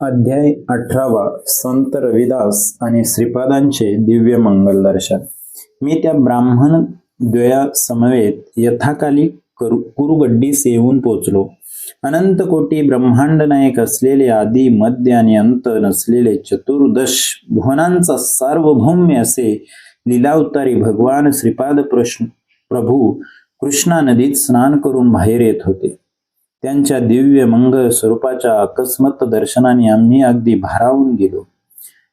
अध्याय अठरावा संत रविदास आणि श्रीपादांचे दिव्य मंगल दर्शन. मी त्या ब्राह्मण द्वया समवेत यथाकाली करू कुरुगड्डीस येऊन पोचलो. अनंत कोटी ब्रह्मांड नायक असलेले आदी मध्य आणि अंत नसलेले चतुर्दश भुवनांचा सार्वभौम्य असे लिलावतारी भगवान श्रीपाद प्रश्न प्रभू कृष्णा नदीत स्नान करून बाहेर येत होते. त्यांच्या दिव्य मंगळ स्वरूपाच्या अकस्मात दर्शनाने आम्ही अगदी भारावून गेलो.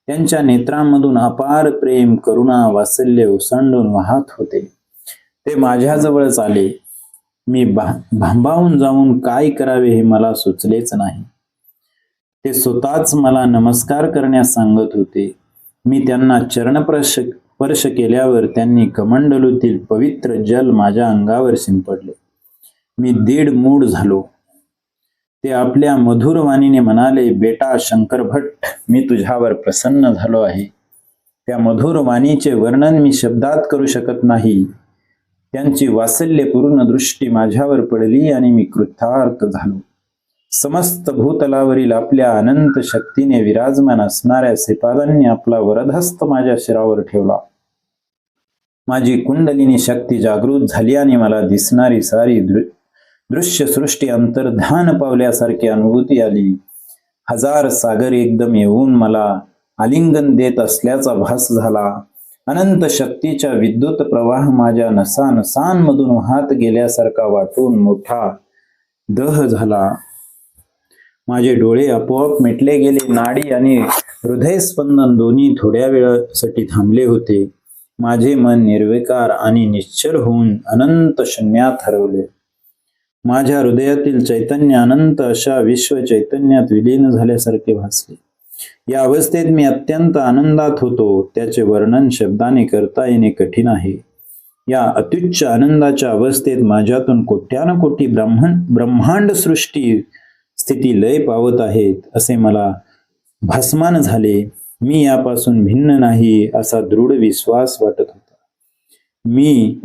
त्यांच्या नेत्रांमधून अपार प्रेम करुणा वात्सल्य ओसंडून वाहत होते. ते माझ्याजवळच आले. मी भांबावून जाऊन काय करावे हे मला सुचलेच नाही. ते स्वतःच मला नमस्कार करण्यास सांगत होते. मी त्यांना चरणप्रश स्पर्श केल्यावर त्यांनी कमंडलूतील पवित्र जल माझ्या अंगावर शिंपडले. मी दीड मूड झालो. ते आपल्या मधुर वाणीने म्हणाले बेटा शंकर भट्ट मी तुझ्यावर प्रसन्न झालो आहे. त्या मधुर वाणीचे वर्णन मी शब्दात करू शकत नाही. त्यांची वात्सल्यपूर्ण दृष्टी माझ्यावर पडली आणि मी कृतार्थ झालो. समस्त भूतलावरील आपल्या अनंत शक्तीने विराजमान असणाऱ्या श्रीपादांनी आपला वरदहस्त माझ्या शिरावर ठेवला. माझी कुंडलिनी शक्ती जागृत झाली आणि मला दिसणारी सारी दृश्यसृष्टी दृश्य सृष्टी पावल्यासारखी अनुभूती आली. हजार सागर एकदम येऊन मला आलिंगन देत असल्याचा भास झाला. अनंत शक्तीच्या विद्युत प्रवाह माझ्या नसानसांमधून वाहत गेल्यासारखा वाटून मोठा दह झाला. माझे डोळे आपोआप मिटले गेले. नाडी आणि हृदयस्पंदन दोन्ही थोड्या वेळासाठी थांबले होते. माझे मन निर्विकार आणि निश्चल होऊन अनंत शून्यात हरवले. माझ्या हृदयातील चैतन्य अनंत अशा विश्व चैतन्यात विलीन झाल्यासारखे भासले. या अवस्थेत मी अत्यंत आनंदात होतो त्याचे वर्णन शब्दाने करता येणे कठीण आहे. या अत्युच्च आनंदाच्या अवस्थेत माझ्यातून कोट्यान कोटी ब्रह्मण ब्रह्मांड सृष्टी स्थिती लय पावत आहेत असे मला भासमान झाले. मी यापासून भिन्न नाही असा दृढ विश्वास वाटत होता. मी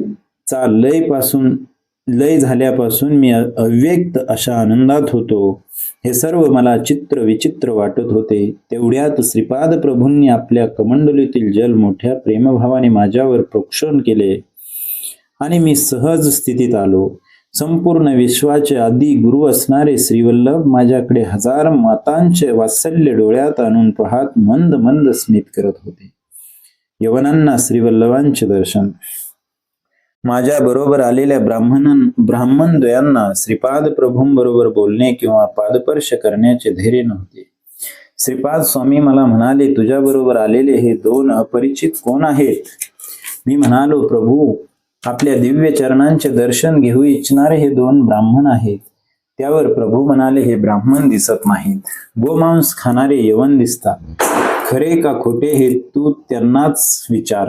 चा लयपासून लय झाल्यापासून मी अव्यक्त अशा आनंदात होतो. हे सर्व मला चित्र विचित्र वाटत होते. तेवढ्यात श्रीपाद प्रभूंनी आपल्या कमंडलीतील जल मोठ्या प्रेमभावाने माझ्यावर प्रोक्षण केले आणि मी सहज स्थितीत आलो. संपूर्ण विश्वाचे आदी गुरु असणारे श्रीवल्लभ माझ्याकडे हजार मातांचे वात्सल्य डोळ्यात आणून पाहत मंद मंद स्मित करत होते. यवनांना श्रीवल्लभांचे दर्शन माझ्या बरोबर आलेल्या ब्राह्मण ब्राह्मण द्वयांना श्रीपाद प्रभूंबरोबर बोलणे किंवा पादपर्श करण्याचे धैर्य नव्हते. श्रीपाद स्वामी मला म्हणाले तुझ्या बरोबर आलेले हे दोन अपरिचित कोण आहेत? मी म्हणालो प्रभू आपल्या दिव्य चरणांचे दर्शन घेऊ इच्छणारे हे दोन ब्राह्मण आहेत. त्यावर प्रभू म्हणाले हे ब्राह्मण दिसत नाहीत. गोमांस खाणारे यवन दिसतात. खरे का खोटे हे तू त्यांनाच विचार.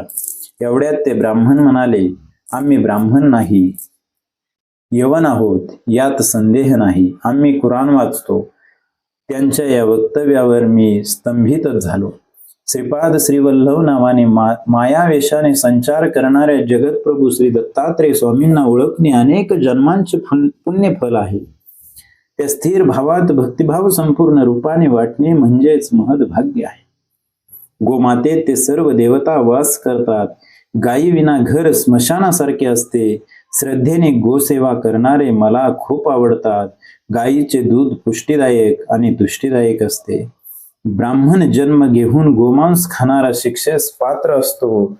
एवढ्यात ते ब्राह्मण म्हणाले आम्ही ब्राह्मण नाही. यवन आहोत यात संदेह नाही. आम्ही कुराण वाचतो. त्यांच्या या वक्तव्यावर मी स्तंभितच झालो. श्रीपाद श्रीवल्लभ नावाने मा मायावेशाने संचार करणाऱ्या जगतप्रभू श्री दत्तात्रय स्वामींना ओळखणे अनेक जन्मांचे फल पुण्यफल आहे. त्या स्थिर भावात भक्तिभाव संपूर्ण रूपाने वाटणे म्हणजेच महद भाग्य आहे. गोमातेत ते सर्व देवता वास करतात. गायी विना घर स्मशानासारखे असते. श्रद्धेने गोसेवा करणारे मला खूप आवडतात. गायीचे दूध पुष्टीदायक आणि तुष्टीदायक असते. ब्राह्मण जन्म घेऊन गोमांस खाणारा शिक्षेस पात्र असतो.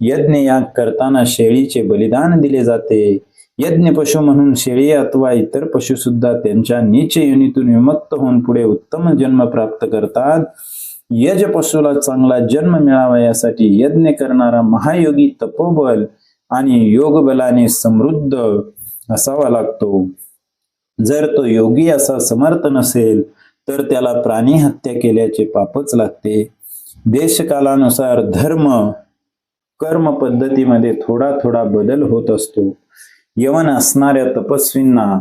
यज्ञ याग करताना शेळीचे बलिदान दिले जाते. यज्ञ पशु म्हणून शेळी अथवा इतर पशु सुद्धा त्यांच्या नीच योनीतून विमुक्त होऊन पुढे उत्तम जन्म प्राप्त करतात. यज पशुला चांगला जन्म मिळावा यासाठी यज्ञ करणारा महायोगी तपोबल आणि योगबलाने समृद्ध असावा लागतो. जर तो योगी असा समर्थ नसेल तर त्याला प्राणी हत्या केल्याचे पापच लागते. देशकालानुसार धर्म कर्म पद्धतीमध्ये थोडा थोडा बदल होत असतो. यवन असणाऱ्या तपस्वींना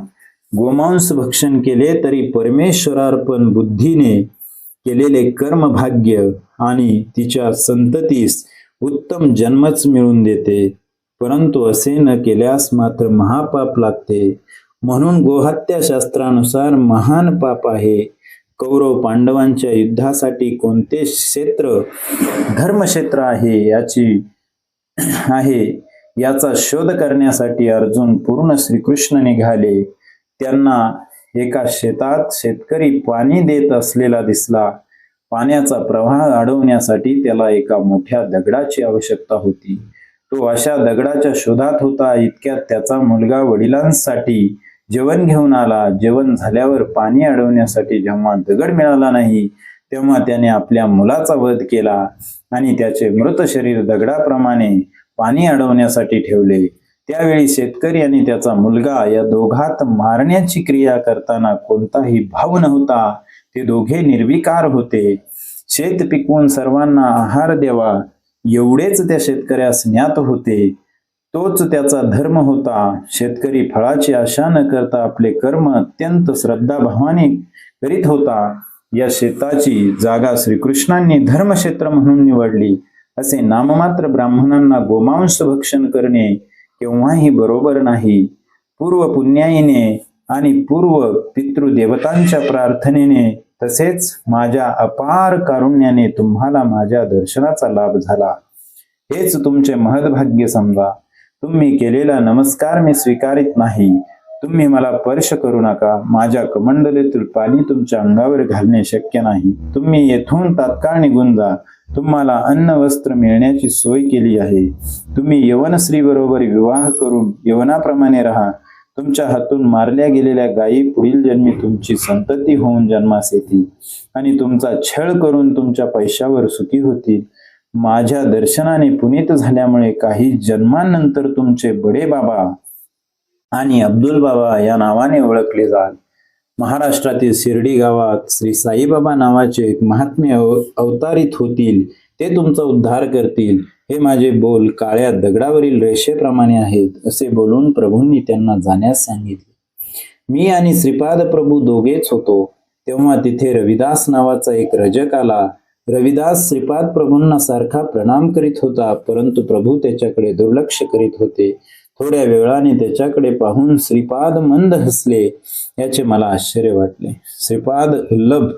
गोमांस भक्षण केले तरी परमेश्वरार्पण बुद्धीने केलेले कर्मभाग्य आणि तिच्या संततीस उत्तम जन्मच मिळून देते. परंतु असे न केल्यास मात्र महापाप लागते. म्हणून गोहत्या शास्त्रानुसार महान पाप आहे. कौरव पांडवांच्या युद्धासाठी कोणते क्षेत्र धर्मक्षेत्र आहे याची आहे याचा शोध करण्यासाठी अर्जुन पूर्ण श्रीकृष्ण निघाले त्यांना एका शेतात शेतकरी पाणी देत असलेला दिसला. पाण्याचा प्रवाह अडवण्यासाठी त्याला एका मोठ्या दगडाची आवश्यकता होती. तो अशा दगडाच्या शोधात होता इतक्यात त्याचा मुलगा वडिलांसाठी जेवण घेऊन आला. जेवण झाल्यावर पाणी अडवण्यासाठी जेव्हा दगड मिळाला नाही तेव्हा त्याने आपल्या मुलाचा वध केला आणि त्याचे मृत शरीर दगडाप्रमाणे पाणी अडवण्यासाठी ठेवले. त्यावेळी शेतकरी आणि त्याचा मुलगा या दोघात मारण्याची क्रिया करताना कोणताही भाव नव्हता. ते दोघे निर्विकार होते. शेत पिकवून सर्वांना आहार द्यावा. एवढेच त्या शेतकऱ्यास ज्ञात होते. तोच त्याचा धर्म होता. शेतकरी फळाची आशा न करता आपले कर्म अत्यंत श्रद्धाभावाने करीत होता. या शेताची जागा श्रीकृष्णांनी धर्मक्षेत्र म्हणून निवडली. असे नाममात्र ब्राह्मणांना गोमांस भक्षण करणे केव्हाही बरोबर नाही. पूर्व पुण्याईने आणि पूर्व पितृदेवतांच्या प्रार्थनेने तसेच माझ्या अपार कारुण्याने तुम्हाला माझ्या दर्शनाचा लाभ झाला. हेच तुमचे महदभाग्य समजा. तुम्ही केलेला नमस्कार मी स्वीकारित नाही. तुम्ही मला स्पर्श करू नका. माझ्या कमंडलीतील पाणी तुमच्या अंगावर घालणे शक्य नाही. तुम्ही येथून तात्काळ निघून जा. तुम्हाला अन्न वस्त्र मिळण्याची सोय केली आहे. तुम्ही यवन स्त्री बरोबर विवाह करून यवनाप्रमाणे राहा. तुमच्या हातून मारल्या गेलेल्या गायी पुढील जन्मी तुमची संतती होऊन जन्मास येतील. आणि तुमचा छळ करून तुमच्या पैशावर सुखी होतील. माझ्या दर्शनाने पुनीत झाल्यामुळे काही जन्मानंतर तुमचे बडे बाबा आणि अब्दुल बाबा या नावाने ओळखले जात. महाराष्ट्रातील शिर्डी गावात श्री साईबाबा नावाचे एक महात्मे अवतारित होतील ते तुमचा उद्धार करतील. हे माझे बोल काळ्या दगडावरील रेषेप्रमाणे आहेत असे बोलून प्रभूंनी त्यांना जाण्यास सांगितले. मी आणि श्रीपाद प्रभू दोघेच होतो. तेव्हा तिथे रविदास नावाचा एक रजक आला. रविदास श्रीपाद प्रभूंना सारखा प्रणाम करीत होता परंतु प्रभू त्याच्याकडे दुर्लक्ष करीत होते. थोड्या वेळाने त्याच्याकडे पाहून श्रीपाद मंद हसले. याचे मला आश्चर्य वाटले. श्रीपाद वल्लभ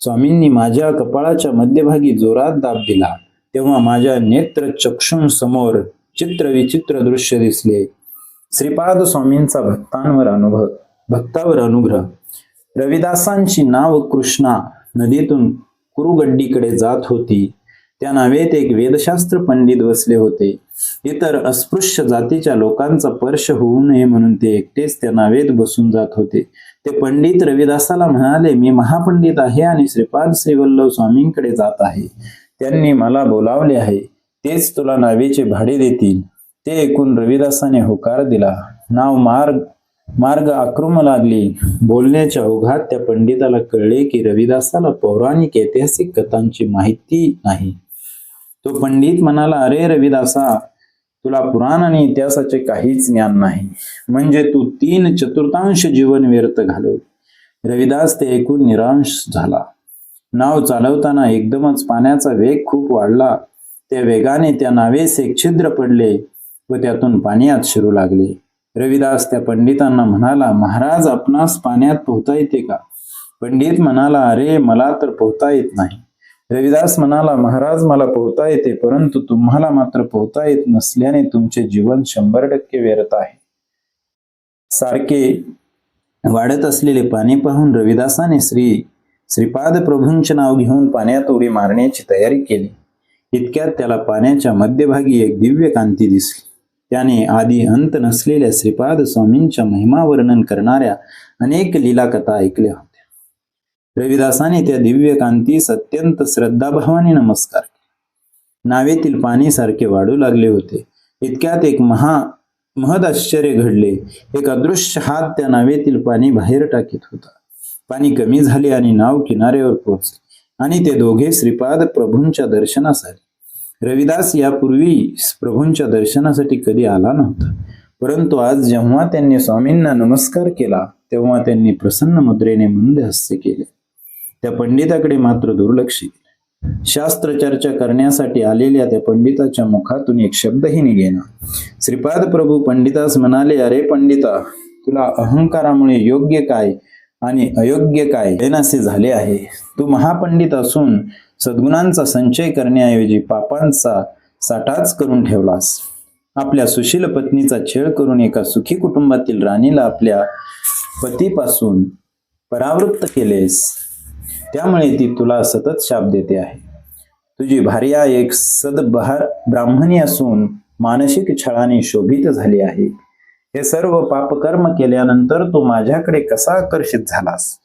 स्वामींनी माझ्या कपाळाच्या मध्यभागी जोरात दाब दिला. तेव्हा माझ्या नेत्र चक्षुंसमोर चित्रविचित्र दृश्य दिसले. श्रीपाद स्वामींचा भक्तांवर अनुभव भक्तावर अनुग्रह. रविदासांची नाव कृष्णा नदीतून कुरुगड्डीकडे जात होती. त्या नावेत एक वेदशास्त्र पंडित बसले होते. इतर अस्पृश्य जातीच्या लोकांचा स्पर्श होऊ नये म्हणून ते एकटेच त्या नावेत बसून जात होते. ते पंडित रविदासाला म्हणाले मी महापंडित आहे आणि श्रीपाद श्रीवल्लभ स्वामींकडे जात आहे. त्यांनी मला बोलावले आहे. तेच तुला नावेचे भाडे देतील. ते ऐकून रविदासाने होकार दिला. नाव मार्ग मार्ग आक्रम लागली. बोलण्याच्या ओघात त्या पंडिताला कळले की रविदासाला पौराणिक ऐतिहासिक कथांची माहिती नाही. तो पंडित म्हणाला अरे रविदासा तुला पुराण आणि इतिहासाचे काहीच ज्ञान नाही. म्हणजे तू तीन चतुर्थांश जीवन व्यर्थ घालव रविदास ते ऐकून निरांश झाला. नाव चालवताना एकदमच पाण्याचा वेग खूप वाढला. त्या वेगाने त्या नावेस एक छिद्र पडले व त्यातून पाणी आत शिरू लागले. रविदास त्या पंडितांना म्हणाला महाराज आपणास पाण्यात पोहता येते का? पंडित म्हणाला अरे मला तर पोहता येत नाही. रविदास म्हणाला महाराज मला पोहता येते परंतु तुम्हाला मात्र पोहता येत नसल्याने तुमचे जीवन शंभर टक्के व्यर्थ आहे. सारखे वाढत असलेले पाणी पाहून रविदासाने श्री श्रीपाद प्रभूंचे नाव घेऊन पाण्यात उडी मारण्याची तयारी केली. इतक्यात त्याला पाण्याच्या मध्यभागी एक दिव्य कांती दिसली. त्याने आधी अंत नसलेल्या श्रीपाद स्वामींच्या महिमा वर्णन करणाऱ्या अनेक लीला कथा ऐकल्या. रविदासाने त्या दिव्य कांतीस अत्यंत श्रद्धाभावाने नमस्कार नावेतील पाणी सारखे वाढू लागले होते. इतक्यात एक महा महद आश्चर्य घडले. एक अदृश्य हात त्या नावेतील पाणी बाहेर टाकीत होता. पाणी कमी झाले आणि नाव किनाऱ्यावर पोहोचले. आणि ते दोघे श्रीपाद प्रभूंच्या दर्शनास आले रविदास यापूर्वी प्रभूंच्या दर्शनासाठी कधी आला नव्हता. परंतु आज जेव्हा त्यांनी स्वामींना नमस्कार केला तेव्हा त्यांनी प्रसन्न मुद्रेने मंद हस्य केले. त्या पंडिताकडे मात्र दुर्लक्ष केले शास्त्र चर्चा करण्यासाठी आलेल्या त्या पंडिताच्या मुखातून एक शब्दही निघेना. श्रीपाद प्रभू पंडितास म्हणाले अरे पंडिता तुला अहंकारामुळे योग्य काय आणि अयोग्य काय ऐनासे झाले आहे? तू महापंडित असून सद्गुणांचा संचय करण्याऐवजी पापांचा साठाच करून ठेवलास. आपल्या सुशील पत्नीचा छेळ करून एका सुखी कुटुंबातील राणीला आपल्या पतीपासून परावृत्त केलेस. त्यामुळे ती तुला सतत शाप देते आहे. तुझी भार्या एक सदबहार ब्राह्मणी असून मानसिक छळाने शोभित झाली आहे. हे सर्व पापकर्म केल्यानंतर तू माझ्याकडे कसा आकर्षित झालास?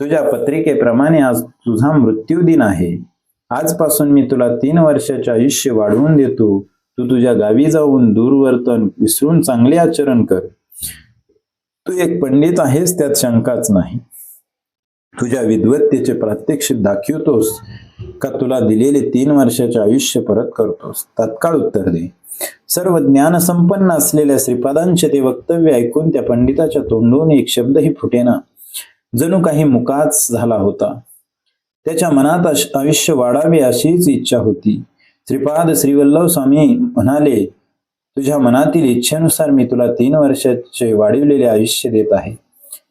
तुझ्या पत्रिकेप्रमाणे आज तुझा मृत्यू दिन आहे. आजपासून मी तुला तीन वर्षाचे आयुष्य वाढवून देतो. तू तुझ्या गावी जाऊन दूरवर्तन विसरून चांगले आचरण कर. तू एक पंडित आहेस त्यात शंकाच नाही. तुझ्या विद्वत्तेचे प्रात्यक्षिक दाखवतोस का तुला दिलेले तीन वर्षाचे आयुष्य परत करतोस? तत्काळ उत्तर दे. सर्व ज्ञान संपन्न असलेल्या श्रीपादांचे ते वक्तव्य ऐकून त्या पंडिताच्या तोंडून एक शब्दही फुटेना. जणू काही मुकाच झाला होता. त्याच्या मनात आयुष्य वाढावे अशीच इच्छा होती. श्रीपाद श्रीवल्लभ स्वामी म्हणाले तुझ्या मनातील इच्छेनुसार मी तुला तीन वर्षाचे वाढवलेले आयुष्य देत आहे.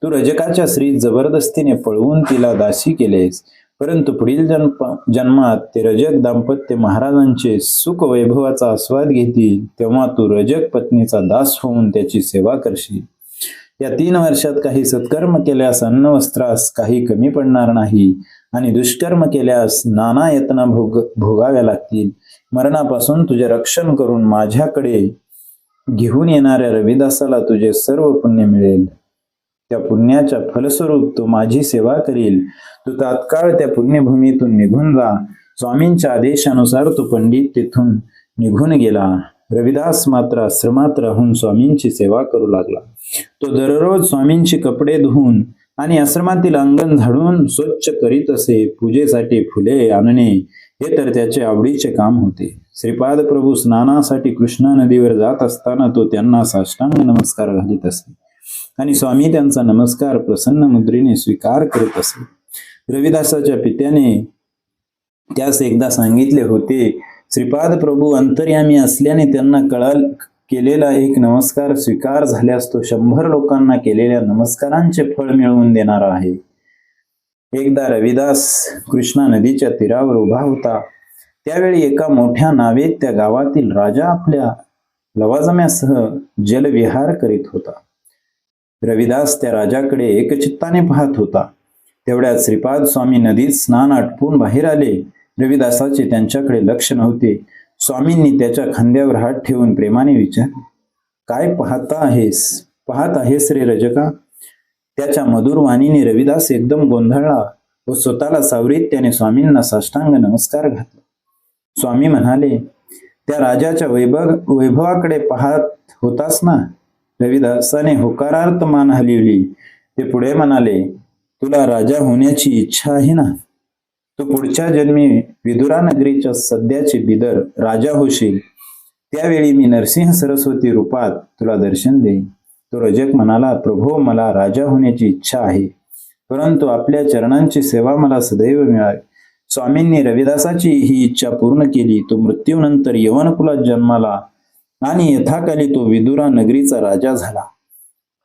तू रजकाच्या स्त्री जबरदस्तीने पळवून तिला दासी केलेस. परंतु पुढील जन्म जन्मात ते रजक दाम्पत्य महाराजांचे सुख वैभवाचा आस्वाद घेतील तेव्हा तू रजक पत्नीचा दास होऊन त्याची सेवा करशील. या तीन वर्षात काही सत्कर्म केल्यास अन्न वस्त्रास काही कमी पडणार नाही आणि दुष्कर्म केल्यास नाना यत्ना भोग भोगाव्या लागतील. मरणापासून तुझे रक्षण करून माझ्याकडे घेऊन येणाऱ्या रविदासाला तुझे सर्व पुण्य मिळेल. त्या पुण्याच्या फलस्वरूप तो माझी सेवा करील. तू तात्काळ त्या पुण्यभूमीतून निघून जा. स्वामींच्या आदेशानुसार तो पंडित तिथून निघून गेला. रविदास मात्र आश्रमात राहून स्वामींची सेवा करू लागला. तो दररोज स्वामींची कपडे धुवून आणि आश्रमातील अंगण झाडून स्वच्छ करीत असे पूजेसाठी फुले आणणे हे तर त्याचे आवडीचे काम होते. श्रीपाद प्रभू स्नानासाठी कृष्णा नदीवर जात असताना तो त्यांना साष्टांग नमस्कार घालीत असे. आणि स्वामी त्यांचा नमस्कार प्रसन्न मुद्रेने स्वीकार करत असे. रविदासाच्या पित्याने त्यास एकदा सांगितले होते श्रीपाद प्रभू अंतर्यामी असल्याने त्यांना कळाल केलेला एक नमस्कार स्वीकार झाल्यास तो शंभर लोकांना केलेल्या नमस्कारांचे फळ मिळवून देणारा आहे. एकदा रविदास कृष्णा नदीच्या तीरावर उभा होता. त्यावेळी एका मोठ्या नावेत त्या गावातील राजा आपल्या लवाजम्यासह जलविहार करीत होता. रविदास त्या राजाकडे एकचित्ताने पाहत होता. तेवढ्यात श्रीपाद स्वामी नदीत स्नान आटपून बाहेर आले. रविदासाचे त्यांच्याकडे लक्ष नव्हते. स्वामींनी त्याच्या खांद्यावर हात ठेवून प्रेमाने विचार काय पाहता आहेस? पाहत आहेस रे रजका? त्याच्या मधुर वाणीने रविदास एकदम गोंधळला व स्वतःला सावरीत त्याने स्वामींना साष्टांग नमस्कार घातला. स्वामी म्हणाले त्या राजाच्या वैभव वैभवाकडे पाहत होतास ना? रविदासाने होकारार्थ मान हलवली. ते पुढे म्हणाले तुला राजा होण्याची इच्छा आहे ना? तू पुढच्या जन्मी विदुरा नगरीच्या सध्याचे बिदर राजा होशील. त्यावेळी मी नरसिंह सरस्वती रूपात तुला दर्शन देईन. तो रजक म्हणाला प्रभो मला राजा होण्याची इच्छा आहे. परंतु आपल्या चरणांची सेवा मला सदैव मिळावी. स्वामींनी रविदासाची ही इच्छा पूर्ण केली. तो मृत्यूनंतर यवनकुलात जन्माला आणि यथाकाली तो विदुरा नगरीचा राजा झाला.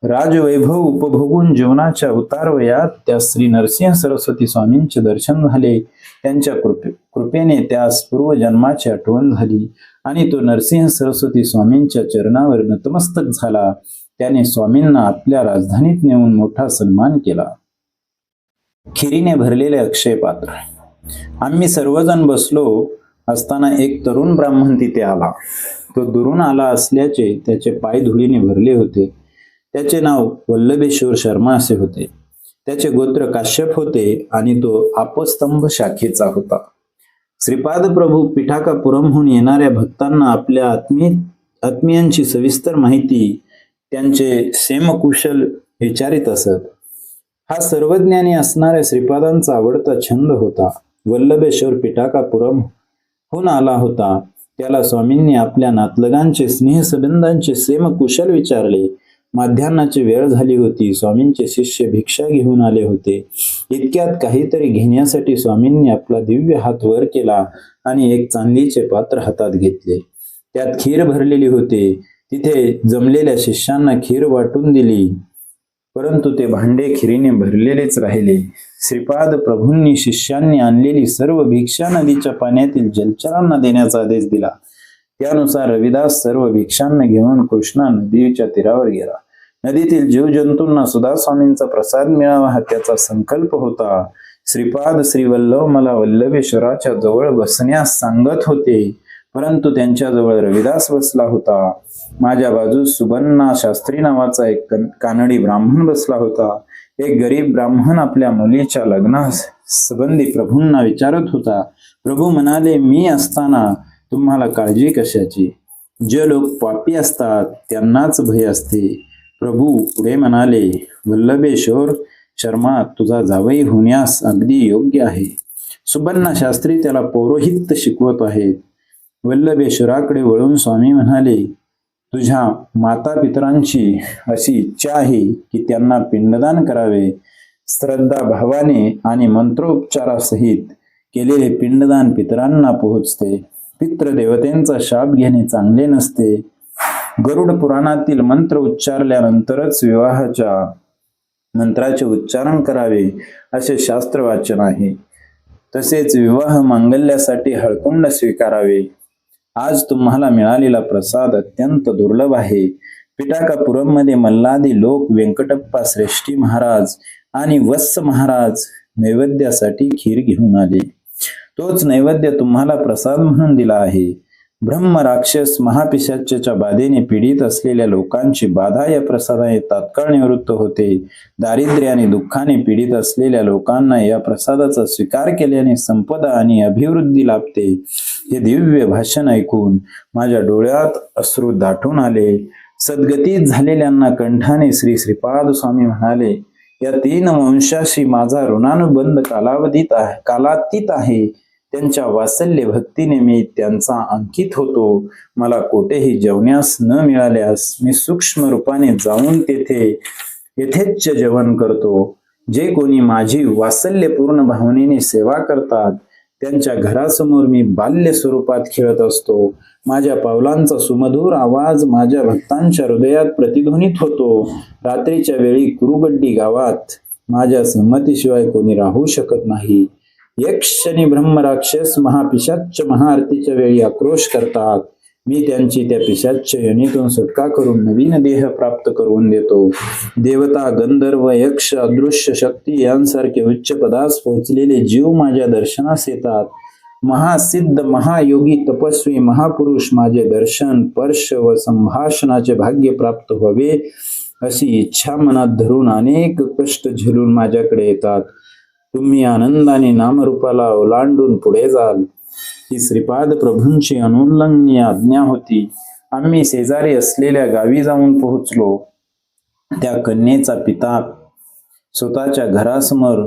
राजवैभव उपभोगून जीवनाच्या उतारवयात त्या श्री नरसिंह सरस्वती स्वामींचे दर्शन झाले. त्यांच्या कृपे कृपेने त्यास पूर्वजन्माची आठवण झाली आणि तो नरसिंह सरस्वती स्वामींच्या चरणावर नतमस्तक झाला. त्याने स्वामींना आपल्या राजधानीत नेऊन मोठा सन्मान केला. खिरीने भरलेले अक्षय पात्र. आम्ही सर्वजण बसलो असताना एक तरुण ब्राह्मण तिथे आला. तो दुरून आला असल्याचे त्याचे पाय धुळीने भरले होते. त्याचे नाव वल्लभेश्वर शर्मा असे होते. त्याचे गोत्र काश्यप होते आणि तो आपस्तंभ शाखेचा होता. श्रीपाद प्रभू पिठाकापुरमहून येणाऱ्या भक्तांना आपल्या आत्मी आत्मीयांची सविस्तर माहिती त्यांचे सेमकुशल विचारित असत. हा सर्वज्ञानी असणाऱ्या श्रीपादांचा आवडता छंद होता. वल्लभेश्वर पिठाकापुरम होऊन आला होता. त्याला स्वामींनी आपल्या नातलगांचे स्नेहसंबंधांचे सेमकुशल विचारले. माध्यान्नाची वेळ झाली होती. स्वामींचे शिष्य भिक्षा घेऊन आले होते. इतक्यात काहीतरी घेण्यासाठी स्वामींनी आपला दिव्य हात वर केला आणि एक चांदीचे पात्र हातात घेतले. त्यात खीर भरलेली होते. तिथे जमलेल्या शिष्यांना खीर वाटून दिली. परंतु ते भांडे खिरीने भरलेलेच राहिले. श्रीपाद प्रभूंनी शिष्यांनी आणलेली सर्व भिक्षा नदीच्या पाण्यातील जलचरांना देण्याचा आदेश दिला. त्यानुसार रविदास सर्व भिक्षांना घेऊन कृष्णा नदीच्या तीरावर गेला. नदीतील जीवजंतूंना सुधा स्वामींचा प्रसाद मिळावा हा त्याचा संकल्प होता. श्रीपाद श्रीवल्लव मला वल्लभेश्वराच्या जवळ बसण्यास सांगत होते. परंतु त्यांच्याजवळ रविदास बसला होता. माझ्या बाजूस सुबन्ना शास्त्री नावाचा एक कन- कानडी ब्राह्मण बसला होता. एक गरीब ब्राह्मण आपल्या मुलीच्या लग्नास संबंधी प्रभूंना विचारत होता प्रभू म्हणाले मी असताना तुम्हाला काळजी कशाची? जे लोक पापी असतात त्यांनाच भय असते. प्रभू पुढे म्हणाले वल्लभेश्वर शर्मा तुझा जावई होण्यास अगदी योग्य आहे. सुबन्ना शास्त्री त्याला पौरोहित्य शिकवत आहेत. वल्लभेश्वराकडे वळून स्वामी म्हणाले तुझ्या माता पितरांची अशी इच्छा आहे की त्यांना पिंडदान करावे. श्रद्धा भावाने आणि मंत्रोपचारासहित केलेले पिंडदान पितरांना पोहोचते. पितृदेवतेंचा शाप घेणे चांगले नसते. गरुड पुराणातील मंत्र उच्चारल्यानंतरच विवाहाच्या मंत्राचे उच्चारण करावे असे शास्त्र वाचन आहे. तसेच विवाह मांगल्यासाठी हळकुंड स्वीकारावे. आज तुम्हाला मिळालेला प्रसाद अत्यंत दुर्लभ आहे. पिटाकापुरममध्ये मल्लादी लोक व्यंकटप्पा श्रेष्ठी महाराज आणि वत्स महाराज नैवेद्यासाठी खीर घेऊन आले. तोच नैवेद्य तुम्हाला प्रसाद म्हणून दिला आहे. ब्रह्म राक्षस महापिशाच्याच्या बाधेने पीडित असलेल्या लोकांची बाधा या प्रसादाने तात्काळ निवृत्त होते. दारिद्र्य आणि दुःखाने पीडित असलेल्या लोकांना या प्रसादाचा स्वीकार केल्याने संपदा आणि अभिवृद्धी लाभते. हे दिव्य भाषण ऐकून माझ्या डोळ्यात अश्रू दाटून आले. सद्गतीत झालेल्यांना कंठाने श्री श्रीपाद स्वामी म्हणाले या तीन वंशाशी माझा ऋणानुबंध कालावधीत आहे कालातीत आहे. त्यांच्या वात्सल्य भक्तीने मी त्यांचा अंकित होतो. मला कोठेही जेवण्यास न मिळाल्यास मी सूक्ष्म रूपाने जाऊन तेथे यथेच्छ जेवण करतो. जे कोणी माझी वात्सल्यपूर्ण भावनेने सेवा करतात त्यांच्या घरासमोर मी बाल्य स्वरूपात खेळत असतो. माझ्या पावलांचा सुमधुर आवाज माझ्या भक्तांच्या हृदयात प्रतिध्वनित होतो. रात्रीच्या वेळी कुरुगड्डी गावात माझ्या संमतीशिवाय कोणी राहू शकत नाही. यक्षनी ब्रह्मराक्षस महापिशाच्च महाआरतीच्या वेळी आक्रोश करतात. मी त्यांची त्या पिशाच योनीतून सुटका करून नवीन देह प्राप्त करून देतो. देवता गंधर्व यक्ष अदृश्य शक्ती यांसारखे उच्च पदास पोहोचलेले जीव माझ्या दर्शनास येतात. महासिद्ध महायोगी तपस्वी महापुरुष माझे दर्शन स्पर्श व संभाषणाचे भाग्य प्राप्त व्हावे अशी इच्छा मनात धरून अनेक कष्ट झेलून माझ्याकडे येतात. तुम्ही आनंदाने नामरूपाला ओलांडून पुढे जाल. ही श्रीपाद प्रभूंची अनुल्लंघनीय आज्ञा होती. आम्ही शेजारी असलेल्या गावी जाऊन पोहोचलो. त्या कन्येचा पिता स्वतःच्या घरासमोर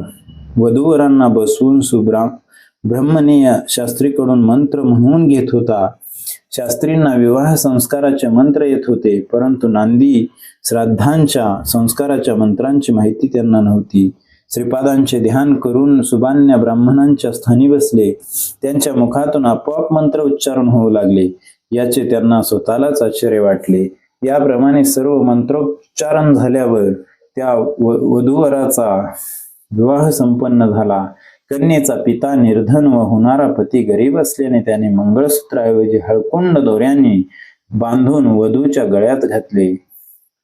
वधूवरांना बसवून सुब्रा ब्रह्मनीय शास्त्रीकडून मंत्र म्हणून घेत होता. शास्त्रींना विवाह संस्काराचे मंत्र येत होते परंतु नांदी श्राद्धांच्या संस्काराच्या मंत्रांची माहिती त्यांना नव्हती. श्रीपादांचे ध्यान करून सुबान्य ब्राह्मणांच्या स्थानी बसले. त्यांच्या मुखातून आपोआप मंत्र उच्चारण होऊ लागले. याचे त्यांना स्वतःलाच आश्चर्य वाटले. याप्रमाणे सर्व मंत्रोच्चारण झाल्यावर त्या व- वधूवराचा विवाह संपन्न झाला. कन्येचा पिता निर्धन व होणारा पती गरीब असल्याने त्याने मंगळसूत्राऐवजी हळकुंड दोऱ्याने बांधून वधूच्या गळ्यात घातले.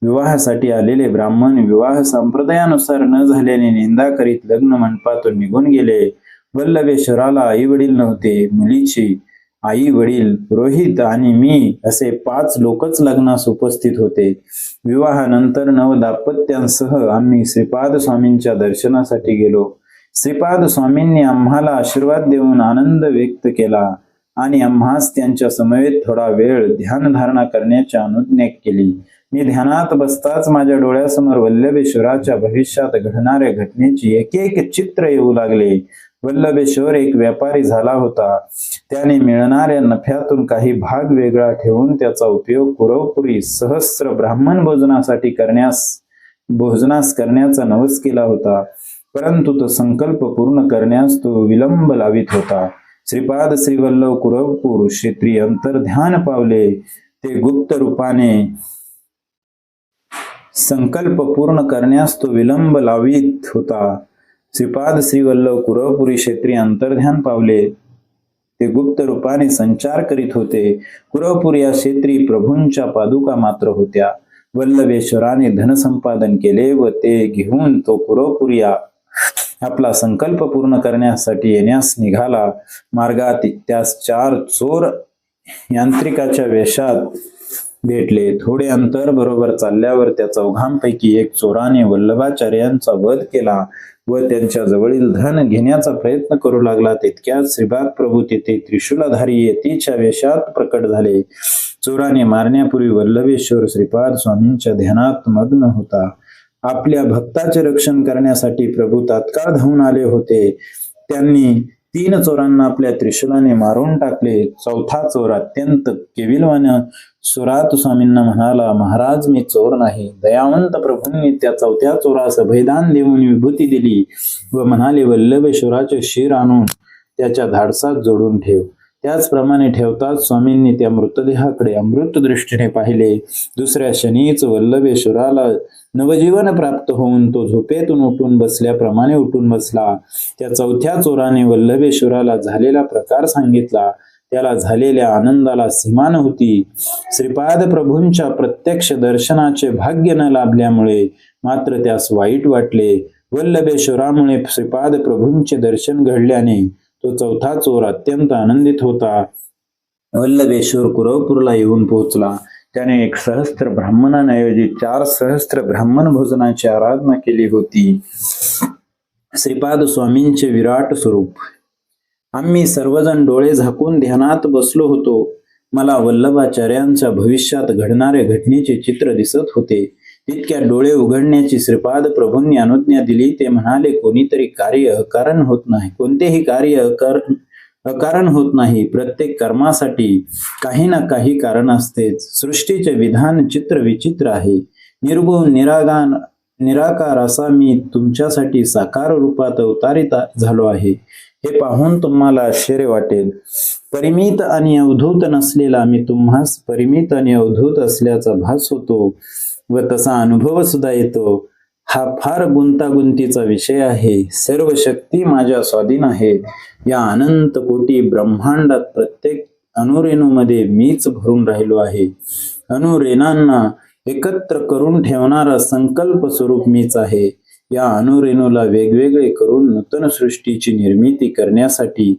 विवाहासाठी आलेले ब्राह्मण विवाह संप्रदायानुसार न झाल्याने निंदा करीत लग्न मंडपातून निघून गेले. वल्लभेश्वराला आई वडील नव्हते मुलीची आई वडील पुरोहित आणि मी असे पाच लोकच लग्नास उपस्थित होते. विवाहानंतर नव दाम्पत्यांसह आम्ही श्रीपाद स्वामींच्या दर्शनासाठी गेलो. श्रीपाद स्वामींनी आम्हाला आशीर्वाद देऊन आनंद व्यक्त केला. आणि आम्हास त्यांच्या समवेत थोडा वेळ ध्यानधारणा करण्याची अनुज्ञा केली. मी ध्यानात बसताच माझ्या डोळ्यासमोर वल्लभेश्वराच्या भविष्यात घडणाऱ्या घटनेची एक एक चित्र येऊ लागले. वल्लभेश्वर एक व्यापारी झाला होता. त्याने मिळणाऱ्या नफ्यातून काही भाग वेगळा ठेवून त्याचा उपयोग पुरवपुरी सहस्र ब्राह्मण भोजनासाठी करण्यास भोजनास करण्याचा नवस केला होता. परंतु तो संकल्प पूर्ण करण्यास तो विलंब लावित होता. श्रीपाद श्रीवल्लभ कुरवपूर क्षेत्री अंतर्ध्यान पावले ते गुप्त रूपाने संकल्प पूर्ण करण्यास तो विलंब लावित होता. श्रीपाद श्रीवल्लभ कुरवपुरी क्षेत्री अंतर्ध्यान पावले ते गुप्त रूपाने संचार करीत होते. कुरवपूर या क्षेत्री प्रभूंच्या पादुका मात्र होत्या. वल्लभेश्वराने धनसंपादन केले व ते घेऊन तो कुरवपूर या आपला संकल्प पूर्ण करण्यासाठी येण्यास निघाला. मार्गात त्यास चार चोर यांत्रिकाच्या वेशात भेटले. थोडे अंतर बरोबर चालल्यावर त्या चौघांपैकी एक चोराने वल्लभाचार्यांचा वध केला व त्यांच्या जवळील धन घेण्याचा प्रयत्न करू लागला. तितक्यात श्रीपाद प्रभू तेथे त्रिशूलाधारी यतीच्या वेशात प्रकट झाले. चोराने मारण्यापूर्वी वल्लभेश्वर श्रीपाद स्वामींच्या ध्यानात मग्न होता. आपल्या भक्ताचे रक्षण करण्यासाठी प्रभू तात्काळ धावून आले होते. त्यांनी तीन चोरांना आपल्या त्रिशूलाने मारून टाकले. चौथा चोर अत्यंत केविलवानं. सुरात स्वामींना म्हणाला महाराज मी चोर नाही. दयावंत प्रभूंनी त्या चौथ्या चोरास भैदान देऊन विभूती दिली व म्हणाले वल्लभेश्वराचे शिर आणून त्याच्या धाडसात जोडून ठेव. त्याचप्रमाणे ठेवताच स्वामींनी त्या मृतदेहाकडे अमृत दृष्टीने पाहिले. दुसऱ्या शनीच वल्लभेश्वराला नवजीवन प्राप्त होऊन तो झोपेतून उठून बसल्याप्रमाणे उठून बसला. त्या चौथ्या चोराने वल्लभेश्वराला झालेला प्रकार सांगितला. त्याला झालेल्या आनंदाला सीमा नव्हती श्रीपाद प्रभूंच्या प्रत्यक्ष दर्शनाचे भाग्य न लाभल्यामुळे मात्र त्यास वाईट वाटले. वल्लभेश्वरामुळे श्रीपाद प्रभूंचे दर्शन घडल्याने तो चौथा चोर अत्यंत आनंदित होता. वल्लभेश्वर कुरवपूरला येऊन पोहोचला. त्याने एक सहस्त्र ब्राह्मणांऐवजी चार सहस्त्र ब्राह्मण भोजनाची आराधना केली होती. श्रीपाद स्वामींचे विराट स्वरूप. आम्ही सर्वजण डोळे झाकून ध्यानात बसलो होतो. मला वल्लभाचार्यांच्या भविष्यात घडणाऱ्या घटनेचे चित्र दिसत होते. तितक्या डोळे उघडण्याची श्रीपाद प्रभूंनी अनुज्ञा दिली ते म्हणाले कोणीतरी कार्य अकारण होत नाही. कोणतेही कार्य अकारण अकारण होत नाही. प्रत्येक कर्मासाठी काही ना काही कारण असतेच. सृष्टीचे विधान चित्र विचित्र आहे. निर्गुण निरागान निराकार असा मी तुमच्यासाठी साकार रूपात अवतारित झालो आहे. हे पाहून तुम्हाला आश्चर्य वाटेल. परिमित आणि अवधूत नसलेला मी तुम्हास परिमित आणि अवधूत असल्याचा भास होतो व तसा अनुभव सुद्धा येतो. हा फार गुंतागुंतीचा विषय आहे. सर्व शक्ती माझ्या स्वाधीन आहेत या अनंत कोटी ब्रह्मांडात प्रत्येक अनुरेणूमध्ये मीच भरून राहिलो आहे. अनुरेणांना एकत्र करून ठेवणारा संकल्प स्वरूप मीच आहे. या अनुरेणूला वेगवेगळे करून नूतन सृष्टीची निर्मिती करण्यासाठी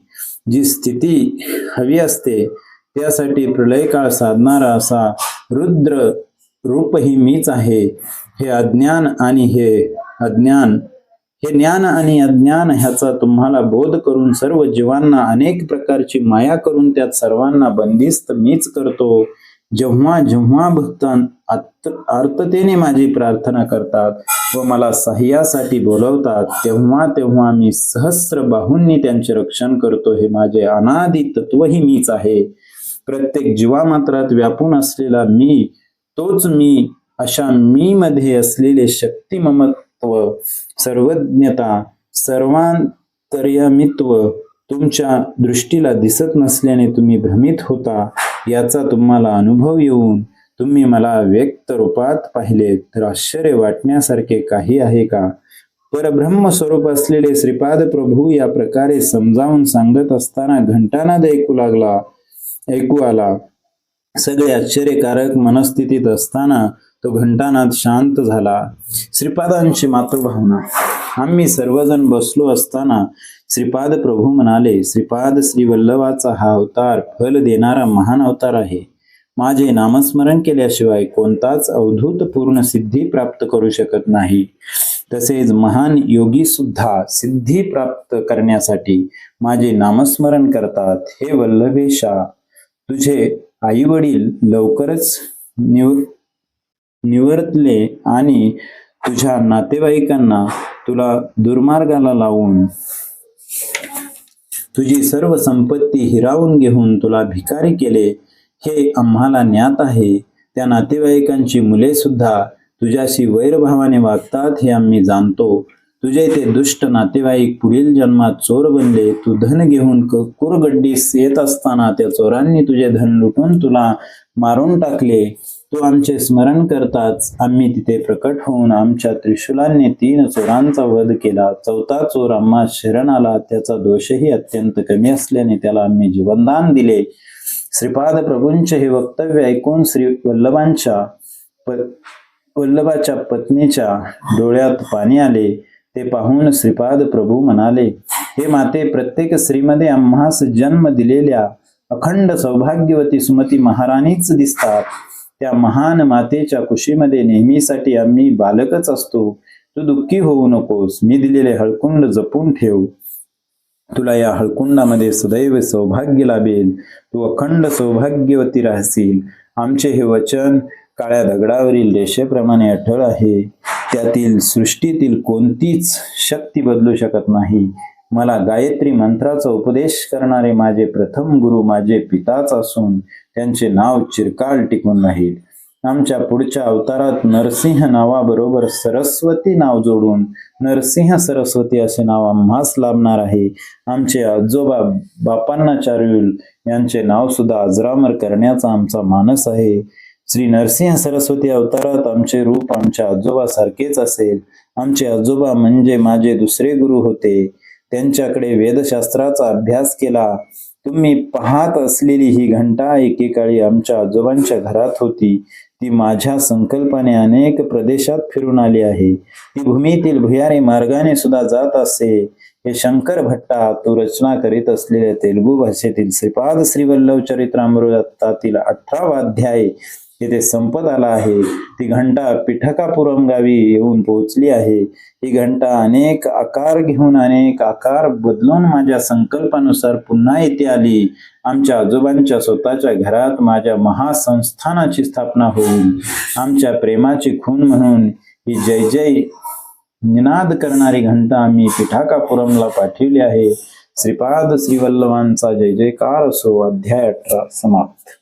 जी स्थिती हवी असते त्यासाठी प्रलयकाळ साधणारा असा रुद्र रूपही मीच आहे. हे अज्ञान आणि हे अज्ञान. हे ज्ञान आणि अज्ञान ह्याचा तुम्हाला बोध करून सर्व जीवांना अनेक प्रकारची माया करून त्यात सर्वांना बंदिस्त मीच करतो. जेव्हा जेव्हा भक्त आत- आर्ततेने माझी प्रार्थना करतात व मला सहाय्यासाठी बोलवतात तेव्हा तेव्हा मी सहस्र बाहूंनी त्यांचे रक्षण करतो. हे माझे अनादी तत्वही मीच आहे. प्रत्येक जीवामात्रात व्यापून असलेला मी तोच मी अशा मी मध्ये असलेले शक्तिममत्व सर्वज्ञता सर्वांतर्यामित्व तुमच्या दृष्टीला दिसत नसल्याने तुम्ही भ्रमित होता याचा तुम्हाला अनुभव येऊन तुम्ही मला व्यक्त रूपात पाहिले. तर आश्चर्य वाटण्यासारखे काही आहे का? परब्रह्म स्वरूप असलेले श्रीपाद प्रभू या प्रकारे समजावून सांगत असताना घंटानाद ऐकू लागला ऐकू आला. सगळे आश्चर्यकारक मनस्थितीत असताना तो घंटानाद शांत झाला. श्रीपादांची मातृभावना. आम्ही सर्वजण बसलो असताना श्रीपाद प्रभू म्हणाले श्रीपाद श्री वल्लभाचा हा अवतार फल देणारा महान अवतार आहे. माझे नामस्मरण केल्याशिवाय कोणताच अवधूतपूर्ण सिद्धी प्राप्त करू शकत नाही. तसेच महान योगी सुद्धा सिद्धी प्राप्त करण्यासाठी माझे नामस्मरण करतात. हे वल्लभेशा तुझे आई वडील लवकरच निव निवर्तले आणि तुझ्या नातेवाईकांना तुला दुर्मार्गाला लावून तुझी सर्व संपत्ती हिरावून घेऊन तुला भिकारी केले हे आम्हाला ज्ञात आहे. त्या नातेवाईकांची मुले सुद्धा तुझ्याशी वैरभावाने वागतात हे आम्ही जाणतो. तुझे ते दुष्ट नातेवाईक पुढील जन्मात चोर बनले. तू धन घेऊन कुरगड्डीस येत असताना त्या चोरांनी तुझे धन लुटून तुला मारून टाकले. तू आमचे स्मरण करताच आम्ही तिथे प्रकट होऊन आमच्या त्रिशूलांनी तीन चोरांचा वध केला. चौथा चोर आम्हा शरण आला त्याचा दोषही अत्यंत कमी असल्याने त्याला आम्ही जीवनदान दिले. श्रीपाद प्रभूंचे हे वक्तव्य ऐकून श्री वल्लभांच्या वल्लभाच्या पत्नीच्या डोळ्यात पाणी आले. ते पाहून श्रीपाद प्रभू म्हणाले हे माते प्रत्येक स्त्रीमध्ये आम्हास जन्म दिलेल्या अखंड सौभाग्यवती सुमती महाराणीच दिसतात. त्या महान मातेच्या कुशीमध्ये नेहमीसाठी आम्ही बालकच असतो. तू दुःखी होऊ नकोस. मी दिलेले हळकुंड जपून ठेव. तुला या हळकुंडामध्ये सदैव सौभाग्य लाभेल. तू अखंड सौभाग्यवती राहशील. आमचे हे वचन काळ्या दगडावरील रेषेप्रमाणे अठळ आहे. त्यातील सृष्टीतील कोणतीच शक्ती बदलू शकत नाही. मला गायत्री मंत्राचा उपदेश करणारे माझे प्रथम गुरु माझे पिताच असून त्यांचे नाव चिरकाल टिकून राहील. आमच्या पुढच्या अवतारात नरसिंह नावाबरोबर सरस्वती नाव जोडून नरसिंह सरस्वती असे नाव आम्हास लाभणार आहे. आमचे आजोबा बापांना चारुल यांचे नाव सुद्धा अजरामर करण्याचा आमचा मानस आहे. श्री नरसिंह सरस्वती अवतारात आमचे रूप आमच्या आजोबासारखेच असेल. आमचे आजोबा म्हणजे माझे दुसरे गुरु होते. त्यांच्याकडे वेदशास्त्राचा अभ्यास केला. तुम्ही पाहत असलेली ही घंटा एकेकाळी आमच्या आजोबांच्या घरात होती. ती माझ्या संकल्पाने अनेक प्रदेशात फिरून आली आहे. ती भूमीतील भुयारी मार्गाने सुद्धा जात असे. हे शंकर भट्टा तो रचना करीत असलेल्या तेलुगू भाषेतील श्रीपाद श्रीवल्लभ चरित्रामृतातील अठरावा अध्याय येथे संपत आला आहे ती घंटा पिठकापुरम गावी येऊन पोहोचली आहे. ही घंटा अनेक आकार घेऊन अनेक आकार बदलून माझ्या संकल्पानुसार पुन्हा येथे आली. आमच्या आजोबांच्या स्वतःच्या घरात माझ्या महासंस्थानाची स्थापना होऊन आमच्या प्रेमाची खून म्हणून ही जय जय निनाद करणारी घंटा आम्ही पिठाकापुरमला पाठवली आहे. श्रीपाद श्रीवल्लभांचा जय जयकार असो अध्याय अठरा समाप्त.